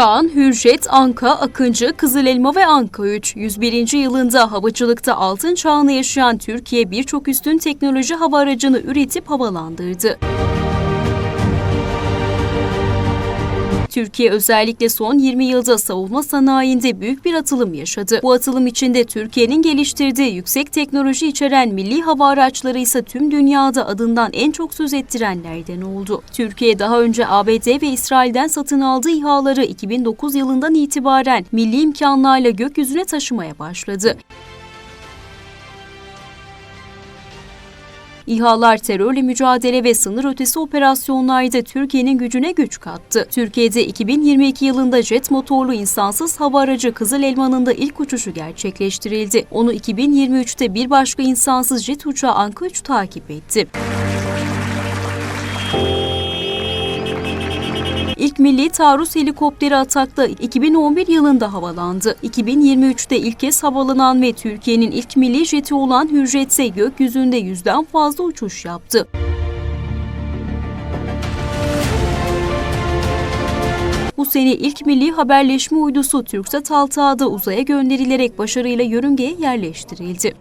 Kaan, Hürjet, Anka, Akıncı, Kızıl Elma ve Anka 3. 101. yılında havacılıkta altın çağını yaşayan Türkiye birçok üstün teknoloji hava aracını üretip havalandırdı. Türkiye özellikle son 20 yılda savunma sanayinde büyük bir atılım yaşadı. Bu atılım içinde Türkiye'nin geliştirdiği yüksek teknoloji içeren milli hava araçları ise tüm dünyada adından en çok söz ettirenlerden oldu. Türkiye daha önce ABD ve İsrail'den satın aldığı İHA'ları 2009 yılından itibaren milli imkanlarla gökyüzüne taşımaya başladı. İHA'lar terörle mücadele ve sınır ötesi operasyonlarda Türkiye'nin gücüne güç kattı. Türkiye'de 2022 yılında jet motorlu insansız hava aracı Kızıl Elma'nın da ilk uçuşu gerçekleştirildi. Onu 2023'te bir başka insansız jet uçağı Anka 3 takip etti. İlk milli taarruz helikopteri Atak'ta 2011 yılında havalandı. 2023'te ilk kez havalanan ve Türkiye'nin ilk milli jeti olan Hürjet ise gökyüzünde yüzden fazla uçuş yaptı. Bu sene ilk milli haberleşme uydusu TürkSat 6A'da uzaya gönderilerek başarıyla yörüngeye yerleştirildi.